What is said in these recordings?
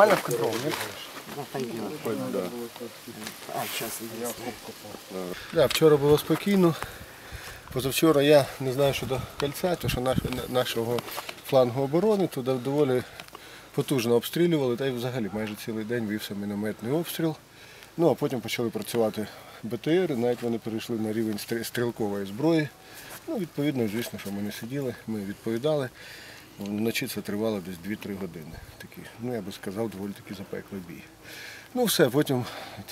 Нормально в контроль? Нет? Да, вчора було спокійно. Позавчора я не знаю щодо кольця, тому що нашого флангу оборони туди доволі потужно обстрілювали, та й взагалі майже цілий день вівся мінометний обстріл. Ну а потім почали працювати БТР, і навіть вони перейшли на рівень стрілкової зброї. Ну, відповідно, звісно, що ми не сиділи, ми відповідали. Вночі це тривало десь 2-3 години. Такі, ну я би сказав, доволі таки запеклий бій. Ну все, потім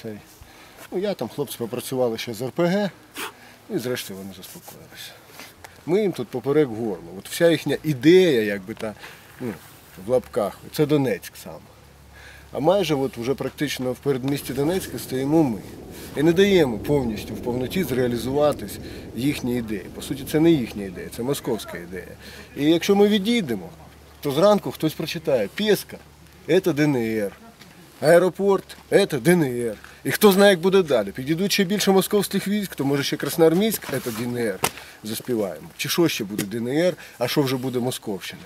цей. Ну, я там хлопці попрацювали ще з РПГ, і зрештою вони заспокоїлися. Ми їм тут поперек горло. От вся їхня ідея, якби та, ну, в лапках, це Донецьк сам. А майже от вже практично в передмісті Донецька стоїмо ми. І не даємо повністю в повноті зреалізуватись їхні ідеї. По суті, це не їхня ідея, це московська ідея. І якщо ми відійдемо, то зранку хтось прочитає Пєска це ДНР. Аеропорт це ДНР. І хто знає, як буде далі. Підійдуть ще більше московських військ, то може ще Красноармійськ це ДНР заспіваємо. Чи що ще буде ДНР, а що вже буде Московщина.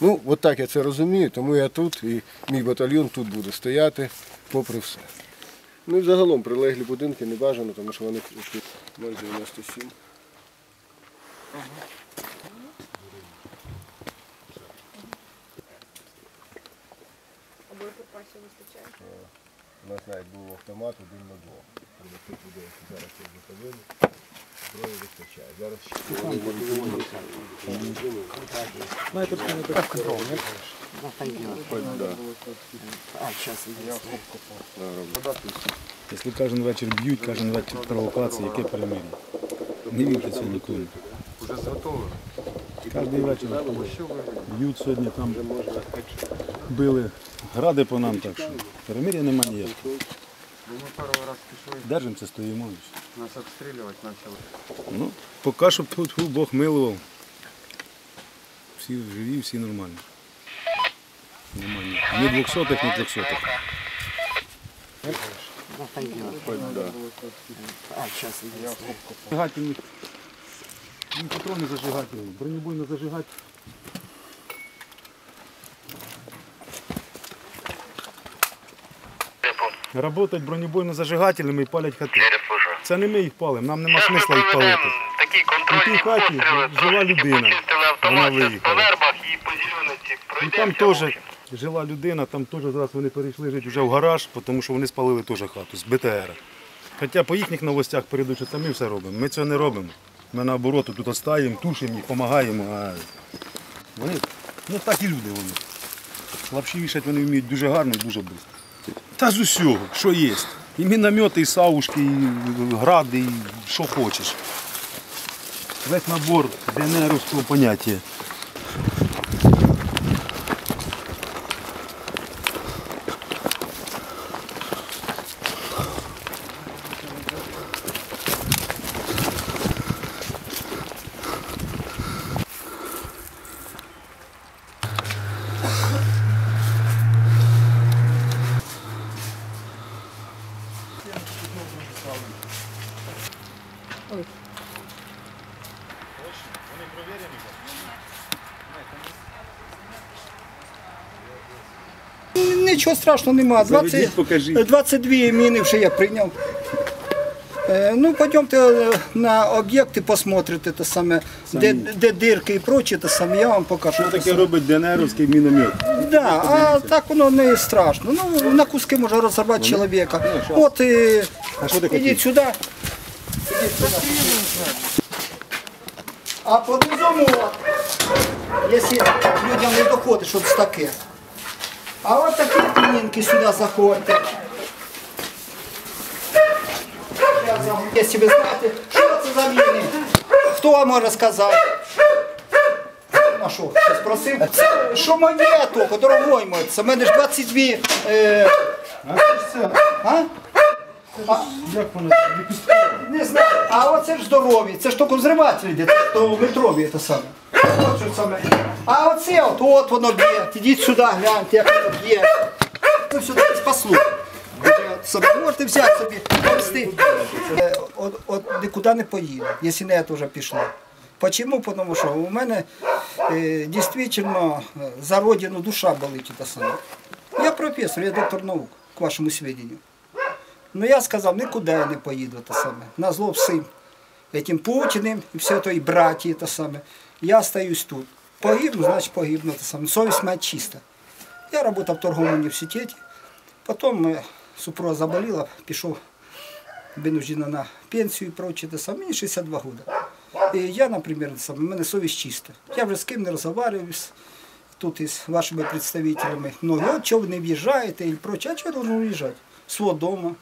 Ну, от так я це розумію, тому я тут і мій батальйон тут буде стояти, попри все. Ну і загалом прилеглі будинки не бажано, тому що вони тут 0,97. У нас навіть був автомат один на. Для тих вже які це зброї вистачає. Зараз? Якщо кожен вечір б'ють, кожен вечір провокації, яке перемир'я? Не вірте цього ніколи. Уже заготовлено. Кожен вечір б'ють сьогодні там, били гради по нам, так що перемир'я немає ніякого. Держимося, стоїмо. Нас обстреливать начало. Ну, поки що тьфу-тьфу, Бог милував. Всі живі, всі нормальні. Нормальні. Ні двохсотих, ні трьохсотих. Зажигательні. Він патрони зажигательні, бронебойно зажигати. Работать бронебойно зажигательними і палять хати. Це не ми їх палимо, нам нема смисла їх палити. У тій хаті жила людина. Вона виїхала. і. І там теж жила людина, там теж зараз вони перейшли жити вже в гараж, тому що вони спалили теж хату з БТР. Хоча по їхніх новостях передають, що це ми все робимо. Ми цього не робимо. Ми наоборот тут остаємо, тушимо їх, допомагаємо. А вони, ну так і люди вони. Лапші вішать вони вміють дуже гарно і дуже швидко. Та з усього, що є. І міномети, і савушки, і гради, і що хочеш. Весь набор ДНРовського поняття. Нічого страшного немає. 20, 22 міни вже я прийняв. Е, Ну, пойдемте е, на об'єкти посмотрите те саме, де, де дирки і прочі, те саме, я вам покажу. Що таке робить ДНРовський міномет? Да, а так воно не страшно. Ну, на куски може розірвати чоловіка. От і, ідіть сюди. Ідіть сюди. А по низому, от, якщо людям не доходить, що це таке. А от такі клінінки сюди вам, Якщо ви знаєте, що це за міни? Хто вам може сказати? А що, щось просив? Це що моє тільки, дорогой мой, це в мене ж 22... Е... А? Як воно? Не знаю. А оце ж здорові, це ж тільки взриватель йде, то в метрові це саме. Що саме. А оце от, от воно б'є. Ідіть сюди, гляньте, як воно б'є. Це все таки спасло. Собі можете взяти собі, повести. Е, От, от нікуди не поїде, якщо не це вже пішло. Почему? Тому що у мене е, дійсно за родину душа болить. Та саме. Я професор, я доктор наук, к вашому сведению. Ну я сказав, нікуди я не поїду те саме. На зло всім. Этим Путіним і все то, і браті те саме. Я остаюсь тут. Погибну, значить погибну те саме. Совість моя чиста. Я работал в торговому університеті. Потім е, супруга заболіла, пішов винуждено на пенсію і прочее. Те саме. Мені 62 роки. І я, наприклад, саме, в мене совість чиста. Я вже з ким не розмовляю, тут із вашими представителями. Ну, от чого ви не в'їжджаєте і прочее. А чого я должен виїжджати? З свого дому,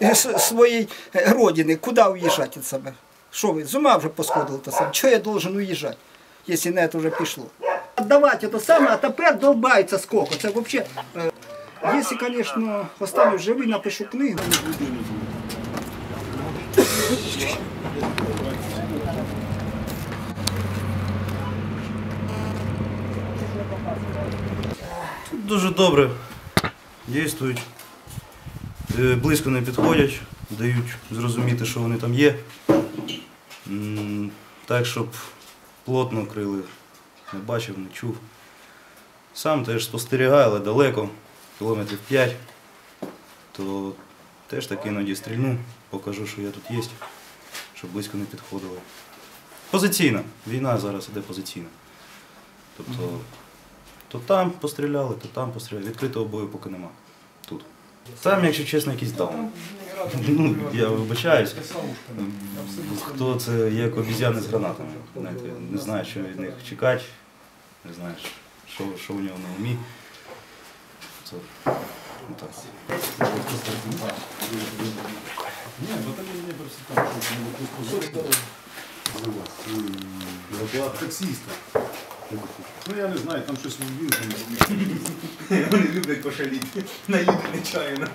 з своєї родини. Куди уїжджати від Що ви, з ума вже посходили те саме? Чого я должен уїжджати, якщо на це вже пішло? Отдавати це саме, а тепер долбається сколько. Це взагалі... е, Якщо, звісно, останусь живий, напишу книгу. Дуже добре дійствують, Е, близько не підходять, дають зрозуміти, що вони там є. Так, щоб плотно крили, не бачив, не чув. Сам теж спостерігаю, але далеко, кілометрів 5, то теж так іноді стрільну, покажу, що я тут є, щоб близько не підходили. Позиційна. Війна зараз іде позиційна. Тобто то там постріляли, то там постріляли. Відкритого бою поки нема. Тут. Там, якщо чесно, якийсь даун. Ну, я вибачаюсь. Хто це як обіз'яни з гранатами. Знаєте, не знаю, що від них чекати, не знаю, що, що у нього на умі. Це, ну, так. Таксиста. Ну я не знаю, там щось він Вони люблять пошаліти. Наїдуть нечаянно.